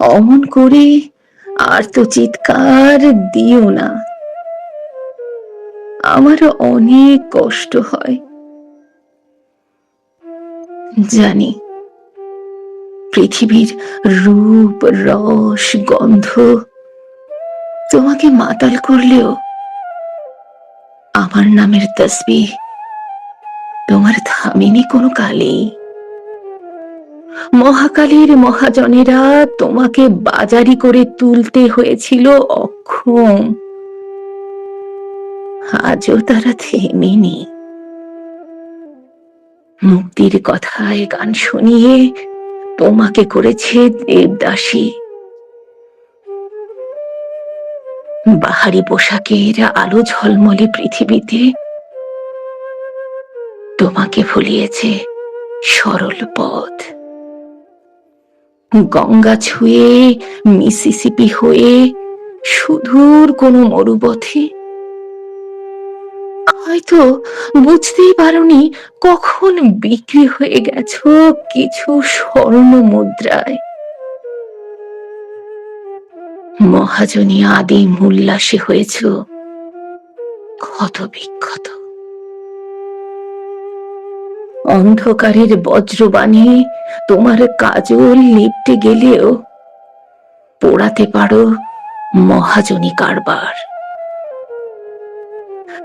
অমন করে আর তো চিৎকার দিও না। আমারও অনেক কষ্ট হয়। জানি, পৃথিবীর রূপ, রস, গন্ধ তোমাকে মাতাল করলেও আমার নামের তসবি তোমার থামেনি কোনো কালেই। মহাকালীর মহাজনেরা তোমাকে বাজারি করে তুলতে হয়েছিল অক্ষম। আজও তারা থেমেনি মুক্তির কথায় গান শুনিয়ে তোমাকে করেছে দেবদাসী। বাহারি পোশাকের আলো ঝলমলে পৃথিবীতে। তোমাকে ভুলিয়েছে সরল পথ। গঙ্গা ছুঁয়ে, মিসিসিপি হয়ে সুদূর কোনো মরুপথে? হয়তো বুঝতেই পারোনি কখন বিক্রি হয়ে গেছ কিছু স্বর্ণ মুদ্রায়। মহাজনী আদিম উল্লাসে হয়েছ। ক্ষত বিক্ষত। অন্ধকারের বজ্রবাণী তোমার কাজল লিপটে গেলেও পোড়াতে পারো মহাজনী কারবার।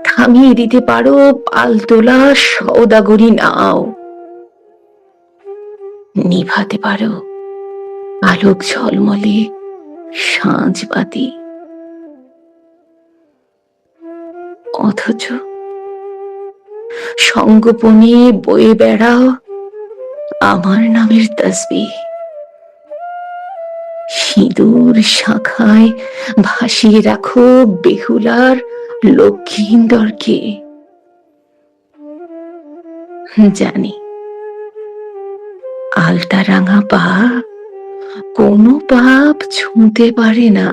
থামিয়ে দিতে পারো পালতোলা সৌদাগরি নাও। নিভাতে পারো আলোক ঝলমলে সাঁঝবাতি অথচ সঙ্গোপনে বয়ে বেড়াও। আমার নামের তসবি। সিঁদুর শাখায় ভাসিয়ে রাখো বেহুলার লক্ষ্মীন্দরকে জানি আলতা রাঙা পা কোনো পাপ ছুঁতে পারে না।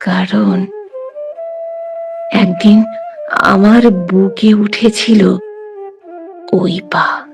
কারণ একদিন আমার বুকে উঠেছিল ওই পাপ